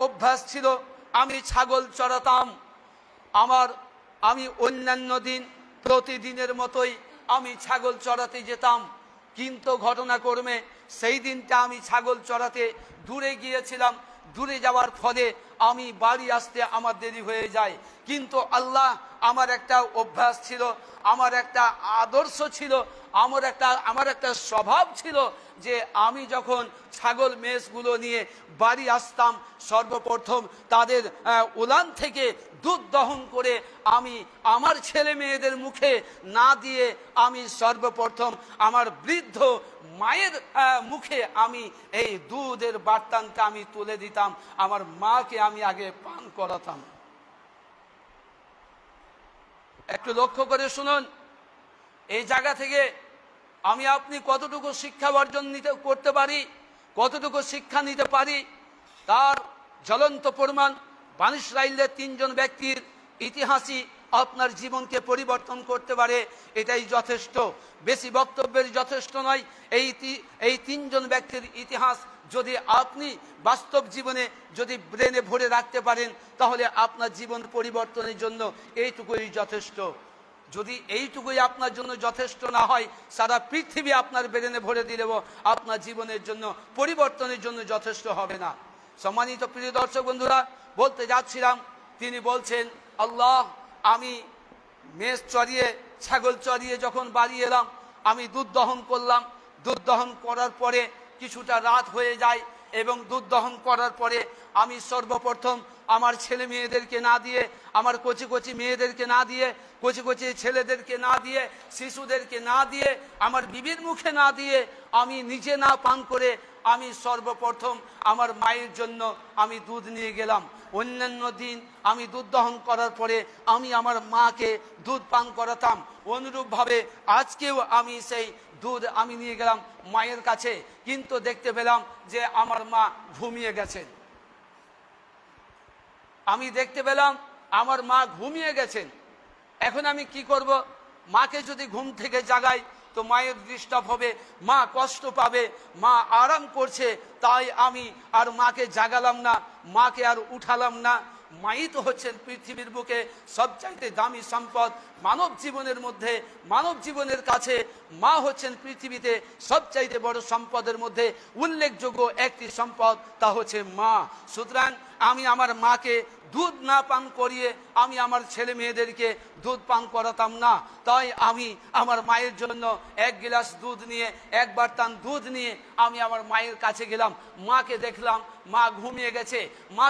অভ্যাস ছিল, আমি ছাগল চড়াতাম। আমার, আমি অন্যান্য দিন, প্রতিদিনের মতোই আমি ছাগল চড়াতে যেতাম। কিন্তু ঘটনাক্রমে সেই দিনটা আমি ছাগল চড়াতে দূরে গিয়েছিলাম। দূরে যাওয়ার ফলে আমি বাড়ি আসতে আমার দেরি হয়ে যায়। কিন্তু আল্লাহ আমার একটা অভ্যাস ছিল, আমার একটা আদর্শ ছিল, আমার একটা আমার একটা স্বভাব ছিল যে আমি যখন ছাগল মেষগুলো নিয়ে বাড়ি আসতাম, সর্বপ্রথম তাদের উলান থেকে দুধ দহন করে আমি আমার ছেলে মেয়েদের মুখে না দিয়ে আমি সর্বপ্রথম আমার বৃদ্ধ মায়ের মুখে আমি এই দুধের বার্তানটা আমি তুলে দিতাম। আমার মাকে আমি আগে পান করাতাম। একটু লক্ষ্য করে শুনুন, এই জায়গা থেকে আমি আপনি কতটুকু শিক্ষা অর্জন নিতে, করতে পারি, কতটুকু শিক্ষা নিতে পারি, তার জ্বলন্ত প্রমাণ বানিশ রাইলের তিনজন ব্যক্তির ইতিহাসই আপনার জীবনকে পরিবর্তন করতে পারে, এটাই যথেষ্ট। বেশি বক্তব্যের যথেষ্ট নয়, এই এই তিনজন ব্যক্তির ইতিহাস যদি আপনি বাস্তব জীবনে যদি ব্রেনে ভরে রাখতে পারেন, তাহলে আপনার জীবন পরিবর্তনের জন্য এইটুকুই যথেষ্ট। যদি এইটুকুই আপনার জন্য যথেষ্ট না হয়, সারা পৃথিবী আপনার ব্রেনে ভরে দিলেও আপনার জীবনের জন্য, পরিবর্তনের জন্য যথেষ্ট হবে না। সম্মানিত প্রিয় দর্শক বন্ধুরা, বলতে যাচ্ছিলাম, তিনি বলছেন, আল্লাহ আমি মেষ চড়িয়ে, ছাগল চড়িয়ে যখন বাড়ি এলাম, আমি দুধ দহন করলাম। দুধ দহন করার পরে কিছুটা রাত হয়ে যায় এবং দুধ দহন করার পরে আমি সর্বপ্রথম আমার ছেলে মেয়েদেরকে না দিয়ে, আমার কচি কচি মেয়েদেরকে না দিয়ে, কচি কচি ছেলেদেরকে না দিয়ে, শিশুদেরকে না দিয়ে, আমার বিবির মুখে না দিয়ে আমি নিজে না পান করে আমি সর্বপ্রথম আমার মায়ের জন্য আমি দুধ নিয়ে গেলাম। অন্যান্য দিন আমি দুধ দহন করার পরে আমি আমার মাকে দুধ পান করাতাম। অনুরূপভাবে আজকেও আমি সেই দুধ আমি নিয়ে গেলাম মায়ের কাছে। কিন্তু দেখতে পেলাম যে আমার মা ঘুমিয়ে গেছেন। আমি দেখতে পেলাম আমার মা ঘুমিয়ে গেছেন। এখন আমি কি করব? মাকে যদি ঘুম থেকে জাগাই তো মায়ের ডিস্টার্ব হবে, মা কষ্ট পাবে, মা আরাম করছে, তাই আমি আর মাকে জাগালাম না, মাকে আর উঠালাম না। মাই তো হচ্ছেন পৃথিবীর বুকে সবচাইতে দামি সম্পদ মানব জীবনের মধ্যে, মানব জীবনের কাছে মা হচ্ছেন পৃথিবীতে সবচাইতে বড় সম্পদের মধ্যে। উল্লেখযোগ্য একটি সম্পদ তা হচ্ছে মা। সুতরাং আমি আমার মাকে দুধ না পান করিয়ে আমি আমার ছেলে মেয়েদেরকে দুধ পান করাতাম না। তাই আমি আমার মায়ের জন্য এক গ্লাস দুধ নিয়ে, এক তান দুধ নিয়ে আমি আমার মায়ের কাছে গেলাম। মাকে দেখলাম, মা ঘুমিয়ে গেছে। মা